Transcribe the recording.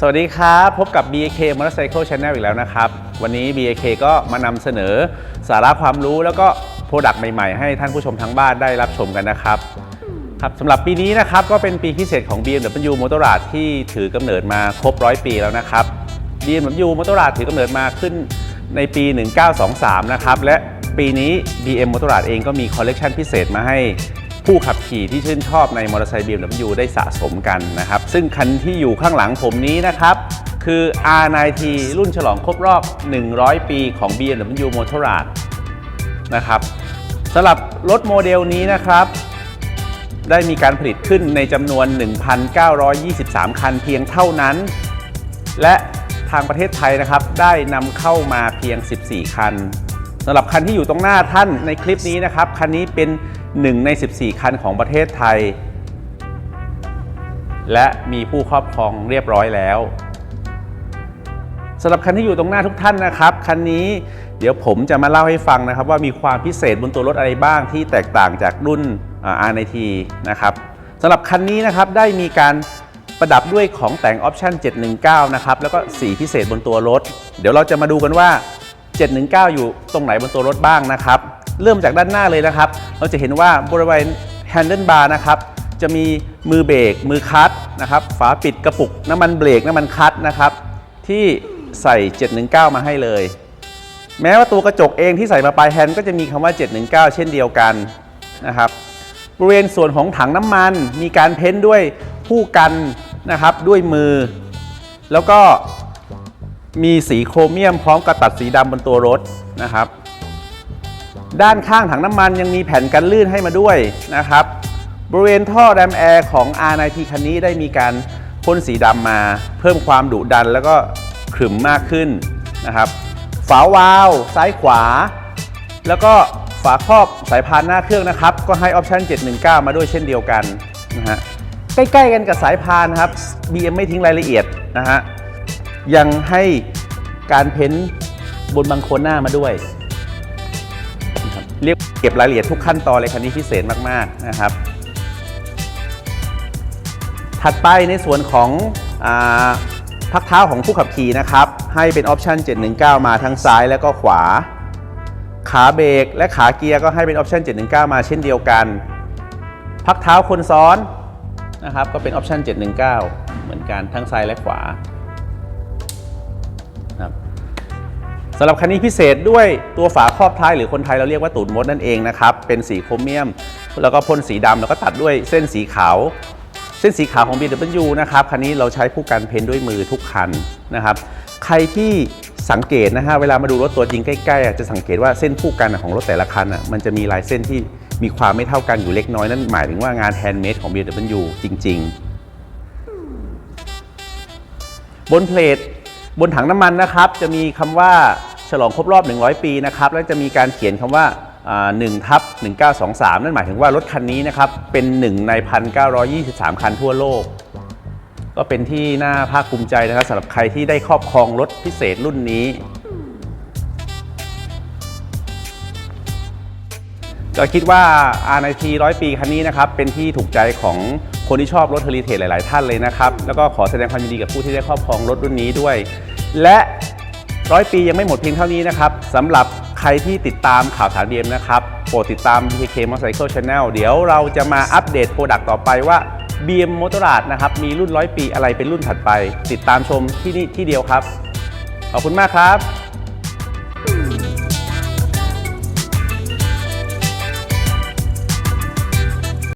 สวัสดีครับ พบกับ BAK Motorcycle Channel อีกแล้วนะครับ วันนี้ BAK ก็มานำเสนอสาระความรู้แล้วก็โปรดักต์ใหม่ๆ ให้ท่านผู้ชมทั้งบ้านได้รับชมกันนะครับครับสำหรับปีนี้นะครับก็เป็นปีพิเศษของ BMW Motorrad ที่ถือกำเนิดมาครบร้อยปีแล้วนะครับ BMW Motorrad ถือกำเนิดมาขึ้นในปี 1923 นะครับ และปีนี้ BM Motorrad เองก็มีคอลเลกชันพิเศษมาให้ ผู้ขับขี่ที่ชื่นชอบในมอเตอร์ไซค์ BMW ได้สะสมกันนะครับ ซึ่งคันที่อยู่ข้างหลังผมนี้นะครับ คือ R9T รุ่นฉลองครบรอบ 100 ปีของ BMW Motorrad นะครับสำหรับรถโมเดลนี้นะครับ ได้มีการผลิตขึ้นในจำนวน 1,923 คันเพียงเท่านั้น และทางประเทศไทยนะครับ ได้นำเข้ามาเพียง 14 คันสำหรับคันที่อยู่ตรงหน้าท่านในคลิปนี้นะครับ คันนี้เป็น 1 ใน 14 คันของประเทศไทย และมีผู้ครอบครองเรียบร้อยแล้วสำหรับคันที่อยู่ตรงหน้าทุกท่านนะครับ คันนี้เดี๋ยวผมจะมาเล่าให้ฟังนะครับ ว่ามีความพิเศษบนตัวรถอะไรบ้างที่แตกต่างจากรุ่น R9T นะครับสำหรับคันนี้นะครับได้มีการประดับด้วยของแต่งออปชั่น 719 นะครับ แล้วก็สีพิเศษบนตัวรถ เดี๋ยวเราจะมาดูกันว่า 719 อยู่ตรงไหนบนตัวรถบ้างนะครับ เริ่มจากด้านหน้าเลยนะครับ เราจะเห็นว่าบริเวณ handle bar นะครับจะมีมือเบรกมือคลัตช์นะครับฝาปิดกระปุกน้ำมันเบรกน้ำมันคลัตช์นะครับที่ใส่ 719 มาให้เลย แม้ว่าตัวกระจกเองที่ใส่มาปลายแฮนด์ก็จะมีคำว่า 719 เช่นเดียวกันนะครับบริเวณส่วนของถังน้ำมันมีการเพ้นด้วยผู้กันนะครับด้วยมือ แล้วก็มีสีโครเมียมพร้อมกับตัดสีดำบนตัวรถนะครับ ด้านข้างถังน้ำมันยังมีแผ่นกันลื่นให้มาด้วยนะครับ บริเวณท่อแรมแอร์ของ R9T คันนี้ได้มีการพ่นสีดำมา เพิ่มความดุดันแล้วก็ขรึมมากขึ้นนะครับ ฝาวาล์วซ้ายขวา แล้วก็ฝาครอบสายพานหน้าเครื่องนะครับ ก็ให้ออปชั่น719 มาด้วยเช่นเดียวกันนะฮะใกล้ๆกันกับสายพานครับ BM ไม่ทิ้งรายละเอียดนะฮะยังให้การเพ้นบนบังโคนหน้ามาด้วย เก็บรายละเอียดทุกขั้นตอนเลยคันนี้พิเศษมากๆนะครับ ถัดไปในส่วนของอพักเท้าของผู้ขับขี่นะครับ ให้เป็นออปชั่น719 มาทั้งซ้ายและก็ขวา ขาเบรกและขาเกียร์ก็ให้เป็นออปชั่น719 มาเช่นเดียวกัน พักเท้าคนซ้อนนะครับก็เป็นออปชั่น719 เหมือนกันทั้งซ้ายและขวา สำหรับคันนี้พิเศษด้วยตัวฝาครอบท้ายหรือคนไทยเราเรียกว่าตูดมดนั่นเองนะครับ เป็นสีโครเมียม แล้วก็พ่นสีดำแล้วก็ตัดด้วยเส้นสีขาว เส้นสีขาวของ BMW นะครับ คันนี้เราใช้ผู้กันเพ้นด้วยมือทุกคันนะครับ ใครที่สังเกตนะฮะเวลามาดูรถตัวจริงใกล้ๆจะสังเกตว่าเส้นผู้กันของรถแต่ละคันอะมันจะมีลายเส้นที่มีความไม่เท่ากันอยู่เล็กน้อยนั่นหมายถึงว่างานแฮนด์เมดของ BMW จริง ๆ บนเพลท บนถังน้ำมันนะครับจะมีคำว่าฉลองครบรอบ 100 ปีนะครับแล้วจะมีการเขียนคำว่า1ทับ1923 นั่นหมายถึงว่ารถคันนี้นะครับเป็นหนึ่งใน 1,923 คันทั่วโลก ก็เป็นที่น่าภาคภูมิใจนะครับสำหรับใครที่ได้ครอบครองรถพิเศษรุ่นนี้ก็คิดว่า R9T 100 ปีคันนี้นะครับเป็นที่ถูกใจของ คนที่ชอบรถเฮลิเทจหลาย ๆ ท่านเลยนะครับ แล้วก็ขอแสดงความยินดีกับผู้ที่ได้ครอบครองรถรุ่นนี้ด้วย และร้อยปียังไม่หมดเพียงเท่านี้นะครับสำหรับใครที่ติดตามข่าวสาร BM นะครับ โปรดติดตาม BK Motorcycle Channel เดี๋ยวเราจะมาอัปเดตโปรดักต์ต่อไปว่า BM m o t o r a d นะครับ มีรุ่นร้อยปีอะไรเป็นรุ่นถัดไป ติดตามชมที่นี่ที่เดียวครับ ขอบคุณมากครับ